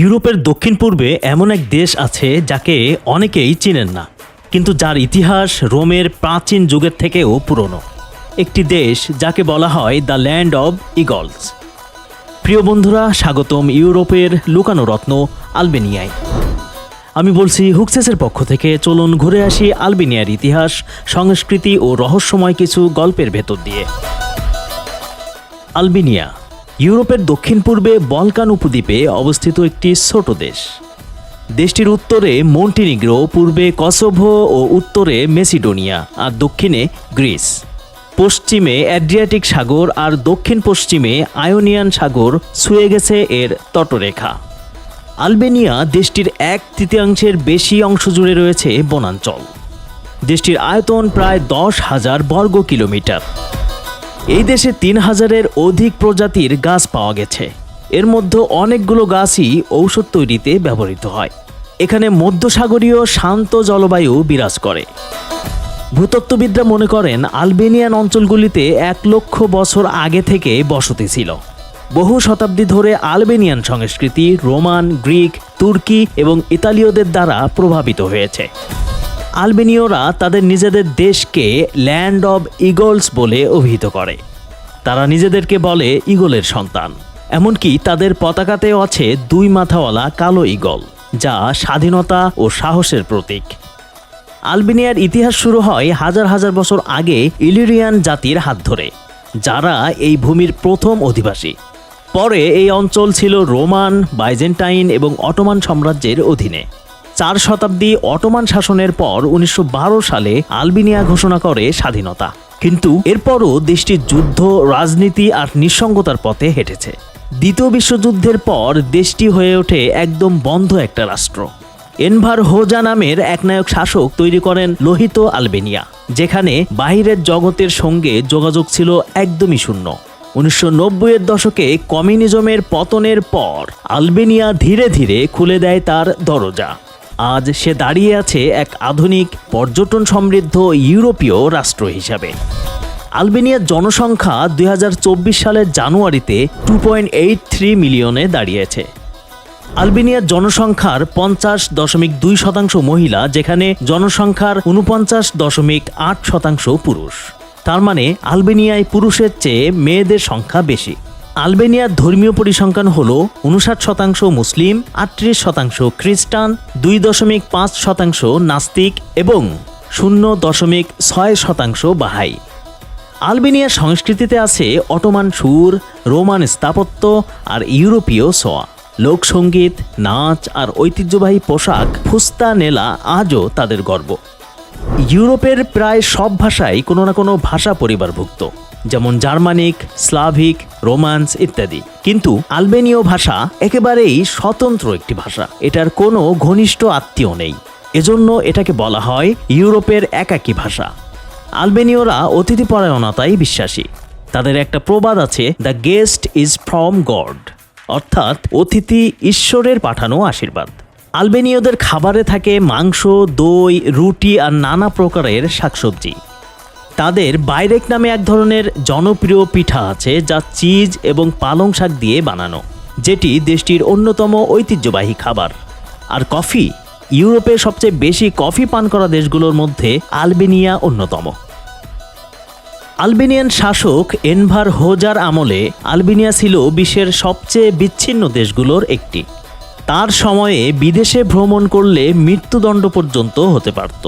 ইউরোপের দক্ষিণ পূর্বে এমন এক দেশ আছে যাকে অনেকেই চিনেন না, কিন্তু যার ইতিহাস রোমের প্রাচীন যুগের থেকেও পুরনো। একটি দেশ যাকে বলা হয় দ্য ল্যান্ড অব ইগলস প্রিয় বন্ধুরা, স্বাগতম ইউরোপের লুকানো রত্ন আলবেনিয়ায়। আমি বলছি হুকসেসের পক্ষ থেকে চলুন ঘুরে আসি আলবেনিয়ার ইতিহাস, সংস্কৃতি ও রহস্যময় কিছু গল্পের ভেতর দিয়ে। আলবেনিয়া ইউরোপের দক্ষিণ পূর্বে বলকান উপদ্বীপে অবস্থিত একটি ছোট দেশ। দেশটির উত্তরে মন্টিনিগ্রো, পূর্বে কসোভো ও উত্তরে মেসিডোনিয়া, আর দক্ষিণে গ্রিস। পশ্চিমে অ্যাড্রিয়াটিক সাগর আর দক্ষিণ পশ্চিমে আয়োনিয়ান সাগর ছুঁয়ে গেছে এর তটরেখা। আলবেনিয়া দেশটির এক তৃতীয়াংশের বেশি অংশ জুড়ে রয়েছে বনাঞ্চল। দেশটির আয়তন প্রায় দশ হাজার বর্গ কিলোমিটার এই দেশে তিন হাজারের অধিক প্রজাতির গাছ পাওয়া গেছে। এর মধ্যে অনেকগুলো গাছই ঔষধ তৈরিতে ব্যবহৃত হয়। এখানে মধ্যসাগরীয় শান্ত জলবায়ু বিরাজ করে। ভূতত্ত্ববিদরা মনে করেন, আলবেনিয়ান অঞ্চলগুলিতে এক লক্ষ বছর আগে থেকে বসতি ছিল। বহু শতাব্দী ধরে আলবেনিয়ান সংস্কৃতি, রোমান, গ্রিক, তুর্কি এবং ইতালীয়দের দ্বারা প্রভাবিত হয়েছে। আলবেনীয়রা তাদের নিজেদের দেশকে ল্যান্ড অব ইগলস বলে অভিহিত করে। তারা নিজেদেরকে বলে ইগলের সন্তান। এমনকি তাদের পতাকাতেও আছে দুই মাথাওয়ালা কালো ইগল, যা স্বাধীনতা ও সাহসের প্রতীক। আলবেনিয়ার ইতিহাস শুরু হয় হাজার হাজার বছর আগে ইলিরিয়ান জাতির হাত ধরে, যারা এই ভূমির প্রথম অধিবাসী। পরে এই অঞ্চল ছিল রোমান, বাইজেন্টাইন এবং অটোমান সাম্রাজ্যের অধীনে। চার শতাব্দী অটোমান শাসনের পর উনিশশো বারো সালে আলবেনিয়া ঘোষণা করে স্বাধীনতা। কিন্তু এরপরও দেশটি যুদ্ধ, রাজনীতি আর নিঃসঙ্গতার পথে হেঁটেছে। দ্বিতীয় বিশ্বযুদ্ধের পর দেশটি হয়ে ওঠে একদম বন্ধ একটা রাষ্ট্র। এনভার হোজা নামের এক নায়ক শাসক তৈরি করেন লোহিত আলবেনিয়া, যেখানে বাহিরের জগতের সঙ্গে যোগাযোগ ছিল একদমই শূন্য। উনিশশো নব্বইয়ের দশকে কমিউনিজমের পতনের পর আলবেনিয়া ধীরে ধীরে খুলে দেয় তার দরজা। আজ সে দাঁড়িয়ে আছে এক আধুনিক, পর্যটন সমৃদ্ধ ইউরোপীয় রাষ্ট্র হিসাবে। আলবেনিয়ার জনসংখ্যা দুই হাজার চব্বিশ সালের জানুয়ারিতে টু মিলিয়নে দাঁড়িয়েছে। আলবেনিয়ার জনসংখ্যার পঞ্চাশ দশমিক দুই শতাংশ মহিলা, যেখানে জনসংখ্যার উনপঞ্চাশ দশমিক আট শতাংশ পুরুষ। তার মানে আলবেনিয়ায় পুরুষের চেয়ে মেয়েদের সংখ্যা বেশি। আলবেনিয়ার ধর্মীয় পরিসংখ্যান হল উনষাট শতাংশ মুসলিম, আটত্রিশ শতাংশ খ্রিস্টান, দুই দশমিক পাঁচ শতাংশ নাস্তিক এবং শূন্য দশমিক ছয় শতাংশ বাহাই। আলবেনিয়ার সংস্কৃতিতে আছে অটোমান সুর, রোমান স্থাপত্য আর ইউরোপীয় সোয়া লোকসঙ্গীত নাচ আর ঐতিহ্যবাহী পোশাক, ফুস্তা, নেলা আজও তাদের গর্ব। ইউরোপের প্রায় সব ভাষাই কোনো না কোনো ভাষা পরিবারভুক্ত। যেমন জার্মানিক, স্লাভিক, রোমান্স ইত্যাদি। কিন্তু আলবেনীয় ভাষা একেবারেই স্বতন্ত্র একটি ভাষা। এটার কোনো ঘনিষ্ঠ আত্মীয় নেই। এজন্য এটাকে বলা হয় ইউরোপের একাকী ভাষা। আলবেনীয়রা অতিথিপরায়ণতায় বিশ্বাসী। তাদের একটা প্রবাদ আছে the guest is from God অর্থাৎ, অতিথি ঈশ্বরের পাঠানো আশীর্বাদ। আলবেনীয়দের খাবারে থাকে মাংস, দই, রুটি আর নানা প্রকারের শাকসবজি। তাদের বাইরেক নামে এক ধরনের জনপ্রিয় পিঠা আছে যা চিজ এবং পালং শাক দিয়ে বানানো, যেটি দেশটির অন্যতম ঐতিহ্যবাহী খাবার। আর কফি, ইউরোপে সবচেয়ে বেশি কফি পান করা দেশগুলোর মধ্যে আলবেনিয়া অন্যতম। আলবেনিয়ান শাসক এনভার হোজার আমলে আলবেনিয়া ছিল বিশ্বের সবচেয়ে বিচ্ছিন্ন দেশগুলোর একটি। তার সময়ে বিদেশে ভ্রমণ করলে মৃত্যুদণ্ড পর্যন্ত হতে পারত।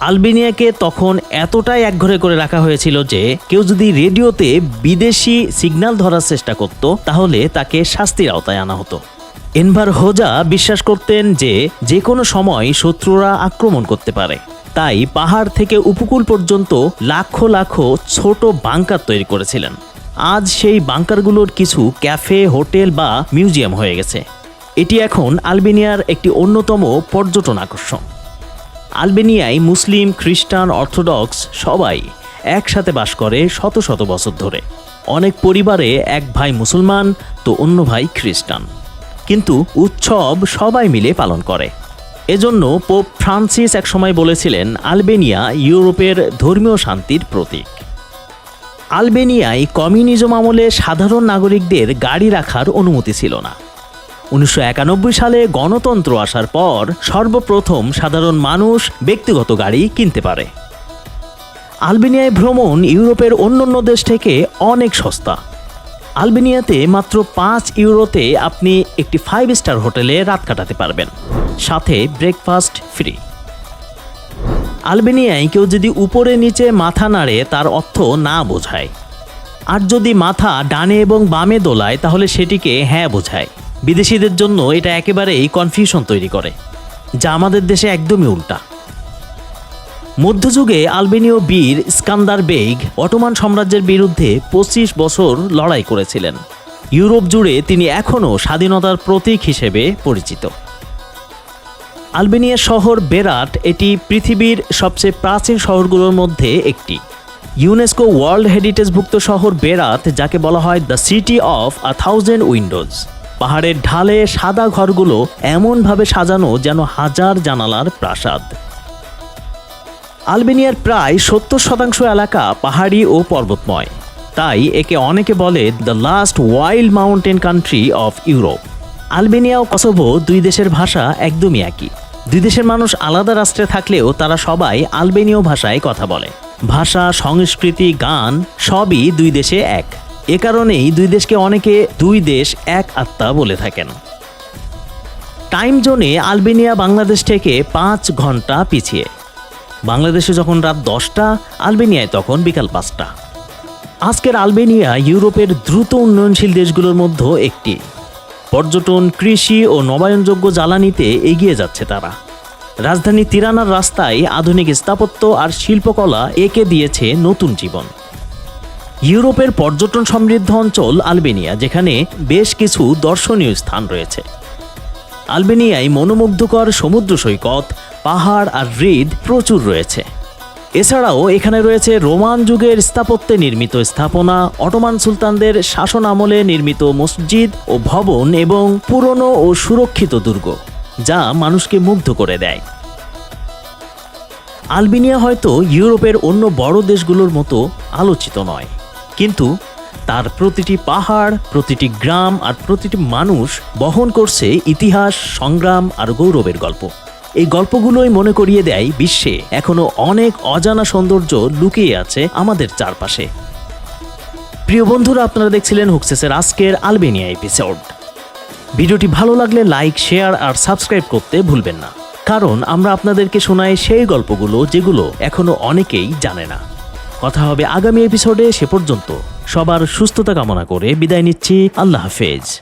আলবেনিয়াকে তখন এতটাই একঘরে করে রাখা হয়েছিল যে কেউ যদি রেডিওতে বিদেশি সিগন্যাল ধরার চেষ্টা করত, তাহলে তাকে শাস্তির আওতায় আনা হতো। এনভার হোজা বিশ্বাস করতেন যে যে কোনো সময় শত্রুরা আক্রমণ করতে পারে। তাই পাহাড় থেকে উপকূল পর্যন্ত লাখো লাখো ছোট বাংকার তৈরি করেছিলেন। আজ সেই বাংকারগুলোর কিছু ক্যাফে, হোটেল বা মিউজিয়াম হয়ে গেছে। এটি এখন আলবেনিয়ার একটি অন্যতম পর্যটন আকর্ষণ। আলবেনিয়ায় মুসলিম, খ্রিস্টান, অর্থোডক্স সবাই একসাথে বাস করে শত শত বছর ধরে। অনেক পরিবারে এক ভাই মুসলমান, তো অন্য ভাই খ্রিস্টান। কিন্তু উৎসব সবাই মিলে পালন করে। এজন্য পোপ ফ্রান্সিস একসময় বলেছিলেন, আলবেনিয়া ইউরোপের ধর্মীয় শান্তির প্রতীক। আলবেনিয়ায় কমিউনিজম আমলে সাধারণ নাগরিকদের গাড়ি রাখার অনুমতি ছিল না। উনিশশো একানব্বই সালে গণতন্ত্র আসার পর সর্বপ্রথম সাধারণ মানুষ ব্যক্তিগত গাড়ি কিনতে পারে। আলবেনিয়ায় ভ্রমণ ইউরোপের অন্যান্য দেশ থেকে অনেক সস্তা। আলবেনিয়াতে মাত্র পাঁচ ইউরোতে আপনি একটি ফাইভ স্টার হোটেলে রাত কাটাতে পারবেন। সাথে ব্রেকফাস্ট ফ্রি আলবেনিয়ায় কেউ যদি উপরে নিচে মাথা নাড়ে, তার অর্থ না বোঝায়। আর যদি মাথা ডানে এবং বামে দোলায়, তাহলে সেটিকে হ্যাঁ বোঝায়। বিদেশিদের জন্য এটা একেবারেই কনফিউশন তৈরি করে, যা আমাদের দেশে একদমই উল্টা। মধ্যযুগে আলবেনীয় বীর স্কান্দার বেগ অটোমান সাম্রাজ্যের বিরুদ্ধে পঁচিশ বছর লড়াই করেছিলেন। ইউরোপ জুড়ে তিনি এখনও স্বাধীনতার প্রতীক হিসেবে পরিচিত। আলবেনিয়ার শহর বেরাট এটি পৃথিবীর সবচেয়ে প্রাচীন শহরগুলোর মধ্যে একটি। ইউনেস্কো ওয়ার্ল্ড হেরিটেজভুক্ত শহর বেরাত যাকে বলা হয় the city of a thousand windows পাহাড়ের ঢালে সাদা ঘরগুলো এমনভাবে সাজানো যেন হাজার জানালার প্রাসাদ। আলবেনিয়ার প্রায় সত্তর শতাংশ এলাকা পাহাড়ি ও পর্বতময়। তাই একে অনেকে বলে the last wild mountain country of Europe Albania O Kosovo দুই দেশের ভাষা একদমই একই। দুই দেশের মানুষ আলাদা রাষ্ট্রে থাকলেও তারা সবাই আলবেনীয় ভাষায় কথা বলে। ভাষা, সংস্কৃতি, গান সবই দুই দেশে এক। এ কারণেই দুই দেশকে অনেকে দুই দেশ, এক আত্মা বলে থাকেন। টাইম জোনে আলবেনিয়া বাংলাদেশ থেকে পাঁচ ঘণ্টা পিছিয়ে। বাংলাদেশে যখন রাত দশটা, আলবেনিয়ায় তখন বিকাল পাঁচটা। আজকের আলবেনিয়া ইউরোপের দ্রুত উন্নয়নশীল দেশগুলোর মধ্যে একটি। পর্যটন, কৃষি ও নবায়নযোগ্য জ্বালানিতে এগিয়ে যাচ্ছে তারা। রাজধানী তিরানার রাস্তায় আধুনিক স্থাপত্য আর শিল্পকলা একে দিয়েছে নতুন জীবন। ইউরোপের পর্যটন সমৃদ্ধ অঞ্চল আলবেনিয়া, যেখানে বেশ কিছু দর্শনীয় স্থান রয়েছে। আলবেনিয়ায় মনোমুগ্ধকর সমুদ্র সৈকত, পাহাড় আর হ্রদ প্রচুর রয়েছে। এছাড়াও এখানে রয়েছে রোমান যুগের স্থাপত্যে নির্মিত স্থাপনা, অটোমান সুলতানদের শাসন আমলে নির্মিত মসজিদ ও ভবন এবং পুরনো ও সুরক্ষিত দুর্গ, যা মানুষকে মুগ্ধ করে দেয়। আলবেনিয়া হয়তো ইউরোপের অন্য বড় দেশগুলোর মতো আলোচিত নয়। কিন্তু তার প্রতিটি পাহাড়, প্রতিটি গ্রাম আর প্রতিটি মানুষ বহন করছে ইতিহাস, সংগ্রাম আর গৌরবের গল্প। এই গল্পগুলোই মনে করিয়ে দেয় বিশ্বে এখনও অনেক অজানা সৌন্দর্য লুকিয়ে আছে আমাদের চারপাশে। প্রিয় বন্ধুরা, আপনারা দেখছিলেন হুকসেসের আজকের আলবেনিয়া এপিসোড ভিডিওটি ভালো লাগলে লাইক, শেয়ার আর সাবস্ক্রাইব করতে ভুলবেন না। কারণ আমরা আপনাদেরকে শোনাই সেই গল্পগুলো যেগুলো এখনও অনেকেই জানে না। কথা হবে আগামী এপিসোডে সে পর্যন্ত। সবার সুস্থতা কামনা করে বিদায় নিচ্ছি। আল্লাহ হাফেজ।